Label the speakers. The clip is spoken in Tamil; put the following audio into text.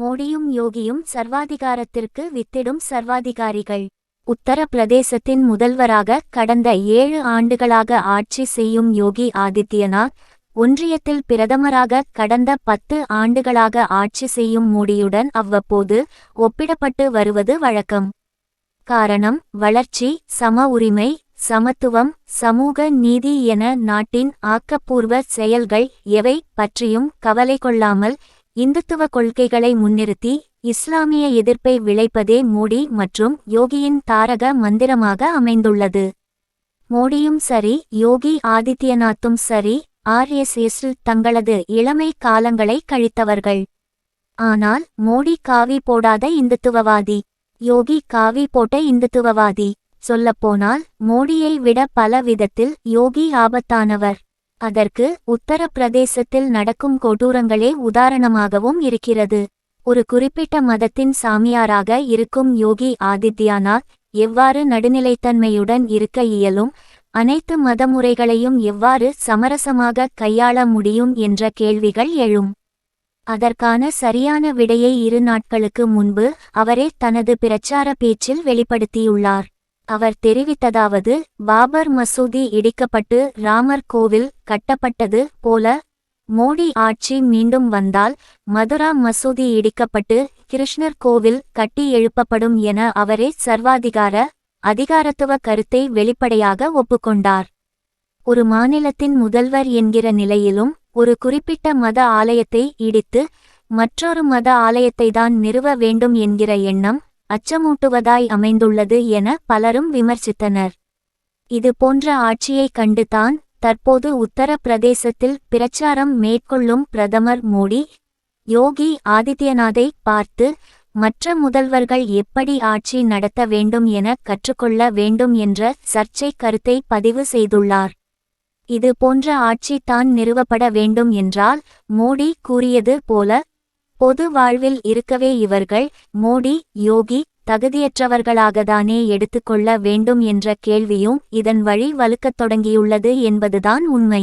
Speaker 1: மோடியும் யோகியும் சர்வாதிகாரத்திற்கு வித்திடும் சர்வாதிகாரிகள். உத்தரப்பிரதேசத்தின் முதல்வராக கடந்த ஏழு ஆண்டுகளாக ஆட்சி செய்யும் யோகி ஆதித்யநாத் ஒன்றியத்தில் பிரதமராக கடந்த பத்து ஆண்டுகளாக ஆட்சி செய்யும் மோடியுடன் அவ்வப்போது ஒப்பிடப்பட்டு வருவது வழக்கம். காரணம் வளர்ச்சி சம உரிமை சமத்துவம் சமூக நீதி என நாட்டின் ஆக்கப்பூர்வ செயல்கள் எவை பற்றியும் கவலை கொள்ளாமல் இந்துத்துவ கொள்கைகளை முன்னிறுத்தி இஸ்லாமிய எதிர்ப்பை விளைப்பதே மோடி மற்றும் யோகியின் தாரக மந்திரமாக அமைந்துள்ளது. மோடியும் சரி யோகி ஆதித்யநாத்தும் சரி ஆர்எஸ்எஸ்ஸில் தங்களது இளமை காலங்களை கழித்தவர்கள். ஆனால் மோடி காவி போடாத இந்துத்துவவாதி. யோகி காவி போட்ட இந்துத்துவவாதி. சொல்லப்போனால் மோடியை விட பல விதத்தில் யோகி ஆபத்தானவர். அதற்கு உத்தரப்பிரதேசத்தில் நடக்கும் கொடூரங்களே உதாரணமாகவும் இருக்கிறது. ஒரு குறிப்பிட்ட மதத்தின் சாமியாராக இருக்கும் யோகி ஆதித்யானாத் எவ்வாறு நடுநிலைத்தன்மையுடன் இருக்க இயலும் அனைத்து மதமுறைகளையும் எவ்வாறு சமரசமாக கையாள முடியும் என்ற கேள்விகள் எழும். அதற்கான சரியான விடையை இரு நாட்களுக்கு முன்பு அவரே தனது பிரச்சார பேச்சில் வெளிப்படுத்தியுள்ளார். அவர் தெரிவித்ததாவது பாபர் மசூதி இடிக்கப்பட்டு ராமர் கோவில் கட்டப்பட்டது போல மோடி ஆட்சி மீண்டும் வந்தால் மதுரா மசூதி இடிக்கப்பட்டு கிருஷ்ணர் கோவில் கட்டி எழுப்பப்படும் என அவரே சர்வாதிகார அதிகாரத்துவ கருத்தை வெளிப்படையாக ஒப்புக்கொண்டார். ஒரு மாநிலத்தின் முதல்வர் என்கிற நிலையிலும் ஒரு குறிப்பிட்ட மத ஆலயத்தை இடித்து மற்றொரு மத ஆலயத்தை தான் நிறுவ வேண்டும் என்கிற எண்ணம் அச்சமூட்டுவதாய் அமைந்துள்ளது என பலரும் விமர்சித்தனர். இது போன்ற ஆட்சியைக் கண்டு தான் தற்போது உத்தரப்பிரதேசத்தில் பிரச்சாரம் மேற்கொள்ளும் பிரதமர் மோடி யோகி ஆதித்யநாத்தை பார்த்து மற்ற முதல்வர்கள் எப்படி ஆட்சி நடத்த வேண்டும் என கற்றுக்கொள்ள வேண்டும் என்ற சர்ச்சை கருத்தை பதிவு செய்துள்ளார். இது போன்ற ஆட்சி தான் நிறுவப்பட வேண்டும் என்றால் மோடி கூறியது போல பொது வாழ்வில் இருக்கவே இவர்கள் மோடி யோகி தகுதியற்றவர்களாகத்தானே எடுத்துக்கொள்ள வேண்டும் என்ற கேள்வியும் இதன் வழி வலுக்கத் தொடங்கியுள்ளது என்பதுதான் உண்மை.